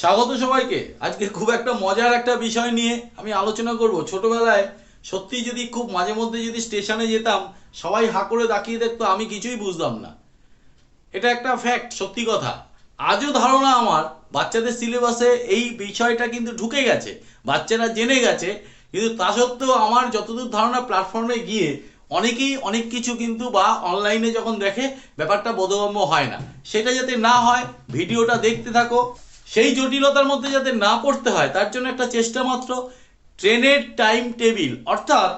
স্বাগত সবাইকে। আজকে খুব একটা মজার একটা বিষয় নিয়ে আমি আলোচনা করব। ছোটবেলায় সত্যি যদি খুব মাঝে মধ্যে যদি স্টেশনে যেতাম, সবাই হা করে তাকিয়ে দেখতো, আমি কিছুই বুঝতাম না। এটা একটা ফ্যাক্ট সত্যি কথা। আজও ধারণা আমার, বাচ্চাদের সিলেবাসে এই বিষয়টা কিন্তু ঢুকে গেছে। বাচ্চারা জেনে গেছে, কিন্তু তা সত্ত্বেও আমার যতদূর ধারণা প্ল্যাটফর্মে গিয়ে অনেকেই অনেক কিছু কিন্তু বা অনলাইনে যখন দেখে, ব্যাপারটা বোধগম্য হয় না। সেটা যাতে না হয়, ভিডিওটা দেখতে থাকো। সেই জটিলতার মধ্যে যাতে না পড়তে হয় তার জন্য একটা চেষ্টা মাত্র ট্রেনের টাইম টেবিল অর্থাৎ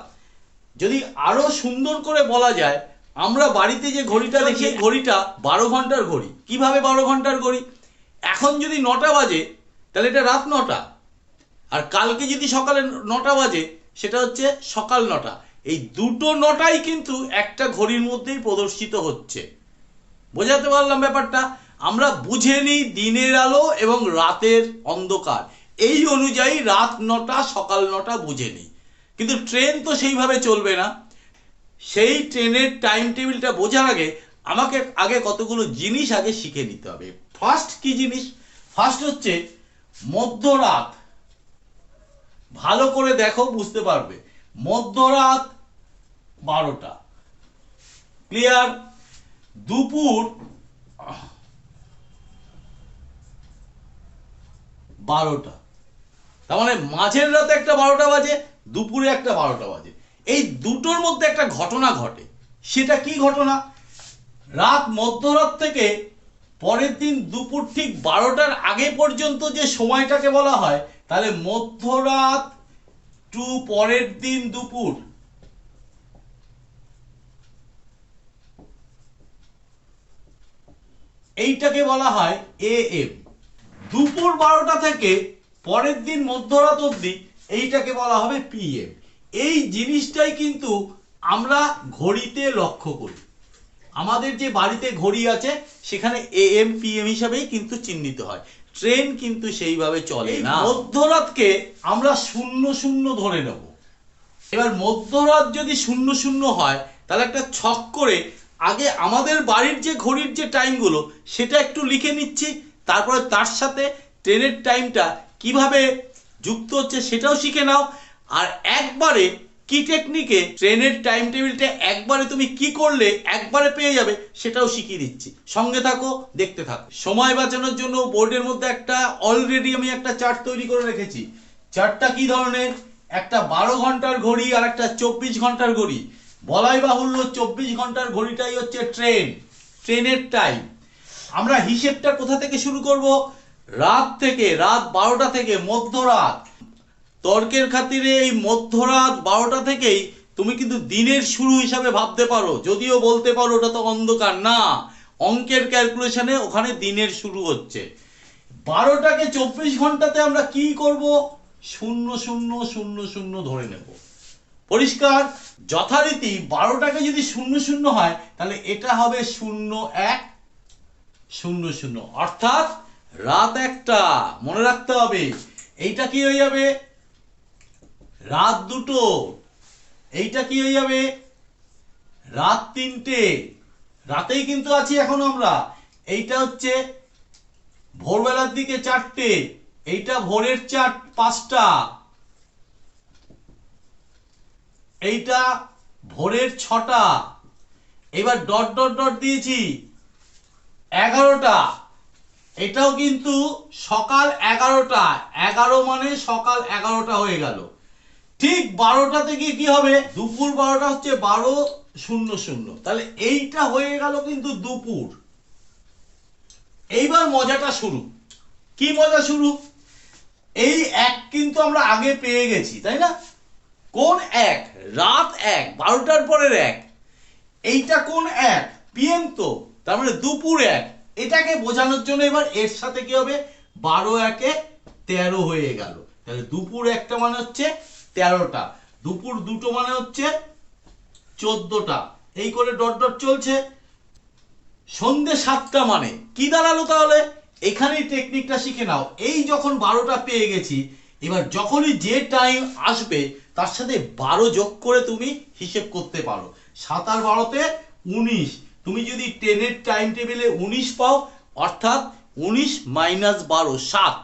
যদি আরও সুন্দর করে বলা যায় আমরা বাড়িতে যে ঘড়িটা দেখি ঘড়িটা বারো ঘণ্টার ঘড়ি। কীভাবে বারো ঘণ্টার ঘড়ি? এখন যদি নটা বাজে তাহলে এটা রাত নটা। আর কালকে যদি সকালে নটা বাজে সেটা হচ্ছে সকাল নটা। এই দুটো নটাই কিন্তু একটা ঘড়ির মধ্যেই প্রদর্শিত হচ্ছে। বোঝাতে পারলাম ব্যাপারটা? আমরা বুঝে নিই দিনের আলো এবং রাতের অন্ধকার। এই অনুযায়ী রাত নটা, সকাল নটা বুঝে নিই। কিন্তু ট্রেন তো সেইভাবে চলবে না। সেই ট্রেনের টাইম টেবিলটা বোঝার আগে আমাকে আগে কতগুলো জিনিস আগে শিখে নিতে হবে। ফার্স্ট কি জিনিস? ফার্স্ট হচ্ছে মধ্যরাত। ভালো করে দেখো, বুঝতে পারবে। মধ্যরাত বারোটা। ক্লিয়ার দুপুর বারোটা। তার মানে মাঝের রাতে একটা বারোটা বাজে, দুপুরে একটা বারোটা বাজে। এই দুটোর মধ্যে একটা ঘটনা ঘটে। সেটা কি ঘটনা? রাত মধ্যরাত থেকে পরের দিন দুপুর ঠিক বারোটার আগে পর্যন্ত যে সময়টাকে বলা হয়, তাহলে মধ্যরাত টু পরের দিন দুপুর। এইটাকে বলা হয় এ এম। দুপুর বারোটা থেকে পরের দিন মধ্যরাত অবধি এইটাকে বলা হবে পিএম এই জিনিসটাই কিন্তু আমরা ঘড়িতে লক্ষ্য করি। আমাদের যে বাড়িতে ঘড়ি আছে সেখানে এএম পিএম হিসাবেই কিন্তু চিহ্নিত হয়। ট্রেন কিন্তু সেইভাবে চলে না। মধ্যরাতকে আমরা শূন্য শূন্য ধরে নেব। এবার মধ্যরাত যদি শূন্য শূন্য হয় তাহলে একটা ছক করে আগে আমাদের বাড়ির যে ঘড়ির যে টাইমগুলো সেটা একটু লিখে নিচ্ছি। তারপরে তার সাথে ট্রেনের টাইমটা কীভাবে যুক্ত হচ্ছে সেটাও শিখে নাও। আর একবারে কি টেকনিকে ট্রেনের টাইম টেবিলটা একবারে তুমি কি করলে একবারে পেয়ে যাবে সেটাও শিখিয়ে দিচ্ছি। সঙ্গে থাকো, দেখতে থাকো। সময় বাঁচানোর জন্য বোর্ডের মধ্যে একটা অলরেডি আমি একটা চার্ট তৈরি করে রেখেছি। চার্টটা কি ধরনের? একটা বারো ঘণ্টার ঘড়ি আর একটা চব্বিশ ঘণ্টার ঘড়ি। বলাই বাহুল্য চব্বিশ ঘণ্টার ঘড়িটাই হচ্ছে ট্রেন ট্রেনের টাইম আমরা হিসেবটা কোথা থেকে শুরু করব? রাত থেকে, রাত বারোটা থেকে, মধ্যরাত। তর্কের খাতিরে এই মধ্যরাত বারোটা থেকেই তুমি কিন্তু দিনের শুরু হিসাবে ভাবতে পারো। যদিও বলতে পারো ওটা তো অন্ধকার। না, অঙ্কের ক্যালকুলেশনে ওখানে দিনের শুরু হচ্ছে। বারোটাকে চব্বিশ ঘন্টাতে আমরা কি করব? শূন্য শূন্য শূন্য শূন্য ধরে নেব। পরিষ্কার? যথারীতি বারোটাকে যদি শূন্য শূন্য হয়, তাহলে এটা হবে শূন্য এক শূন্য শূন্য। অর্থাৎ রাত একটা, মনে রাখতে হবে, এইটা কি হয়ে যাবে? রাত দুটো, এইটা কি হয়ে যাবে? রাত তিনটে, রাতেই কিন্তু আছি এখন আমরা। এইটা হচ্ছে ভোরবেলার দিকে চারটে, এইটা ভোরের চার, পাঁচটা। এইটা ভোরের ছটা। এবার ডট ডট ডট দিয়েছি। এটাও কিন্তু সকাল এগারোটা, এগারো মানে সকাল এগারোটা হয়ে গেল। ঠিক বারোটা থেকে কি হবে? দুপুর বারোটা হচ্ছে বারো শূন্য শূন্য। তাহলে এইটা হয়ে গেল কিন্তু দুপুর। এইবার মজাটা শুরু। কি মজা শুরু? এই এক কিন্তু আমরা আগে পেয়ে গেছি, তাই না? কোন এক? রাত এক, বারোটার পরের এক। এইটা কোন এক? পিএম তো, তার মানে দুপুর এক। এটাকে বোঝানোর জন্য এবার এর সাথে কি হবে? বারো একে তেরো হয়ে গেল। তাহলে দুপুর একটা মানে হচ্ছে তেরোটা। দুপুর দুটো মানে হচ্ছে চোদ্দটা। এই করে ডট ডট চলছে। সন্ধে সাতটা মানে কি দাঁড়াল তাহলে? এখানেই টেকনিকটা শিখে নাও। এই যখন বারোটা পেয়ে গেছি, এবার যখনই যে টাইম আসবে, তার সাথে বারো যোগ করে তুমি হিসেব করতে পারো। সাত আর বারোতে উনিশ। তুমি যদি টেনের টাইম টেবিলে উনিশ পাও, অর্থাৎ উনিশ মাইনাস বারো, সাত।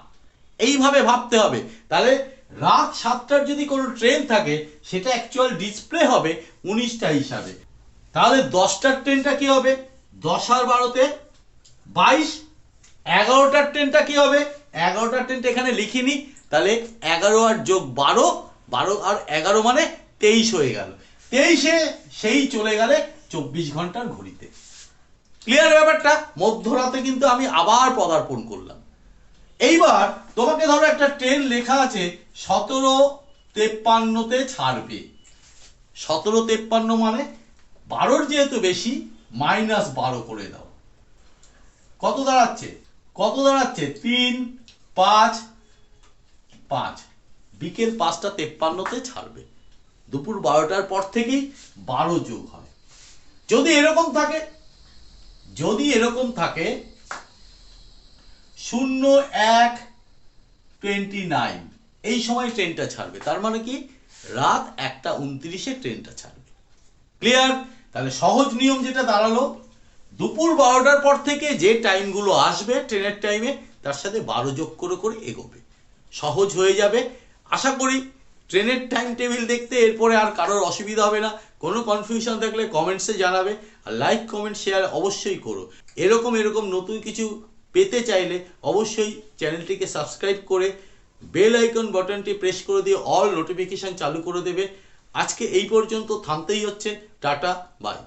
এইভাবে ভাবতে হবে। তাহলে রাত সাতটার যদি কোনো ট্রেন থাকে, সেটা অ্যাকচুয়াল ডিসপ্লে হবে উনিশটা হিসাবে। তাহলে দশটার ট্রেনটা কি হবে? দশ আর বারোতে বাইশ, এগারোটার ট্রেনটা কি হবে? এগারোটার ট্রেনটা এখানে লিখিনি। তাহলে এগারো আর যোগ বারো বারো আর এগারো মানে তেইশ হয়ে গেল। তেইশে সেই চলে গেলে চব্বিশ ঘণ্টার ঘড়িতে। ক্লিয়ার ব্যাপারটা? মধ্যরাতে কিন্তু আমি আবার পদার্পণ করলাম। এইবার তোমাকে ধরো একটা ট্রেন লেখা আছে, সতেরো তেপ্পান্নতে ছাড়বে। সতেরো তেপ্পান্ন মানে বারোর যেহেতু বেশি, মাইনাস বারো করে দাও। কত দাঁড়াচ্ছে? কত দাঁড়াচ্ছে? তিন, পাঁচ পাঁচ। বিকেল পাঁচটা তেপ্পান্নতে ছাড়বে। দুপুর বারোটার পর থেকেই বারো যোগ হয়। যদি এরকম থাকে, যদি এরকম থাকে, শূন্য এক টোয়েন্টি নাইন। এই সময় ট্রেনটা ছাড়বে। তার মানে কি? রাত একটা উনত্রিশে ট্রেনটা ছাড়বে। ক্লিয়ার? তাহলে সহজ নিয়ম যেটা দাঁড়াল, দুপুর বারোটার পর থেকে যে টাইমগুলো আসবে ট্রেনের টাইমে, তার সাথে বারো যোগ করে করে এগোবে। সহজ হয়ে যাবে। আশা করি ট্রেনের টাইম টেবিল দেখতে এরপরে আর কারোর অসুবিধা হবে না। কোনো কনফিউশন থাকলে কমেন্টসে জানাবে আর লাইক কমেন্ট শেয়ার অবশ্যই করো। এরকম এরকম নতুন কিছু পেতে চাইলে অবশ্যই চ্যানেলটিকে সাবস্ক্রাইব করে বেল আইকন বাটনটি প্রেস করে দিয়ে অল নোটিফিকেশান চালু করে দেবে। আজকে এই পর্যন্ত থামতেই হচ্ছে। Tata bye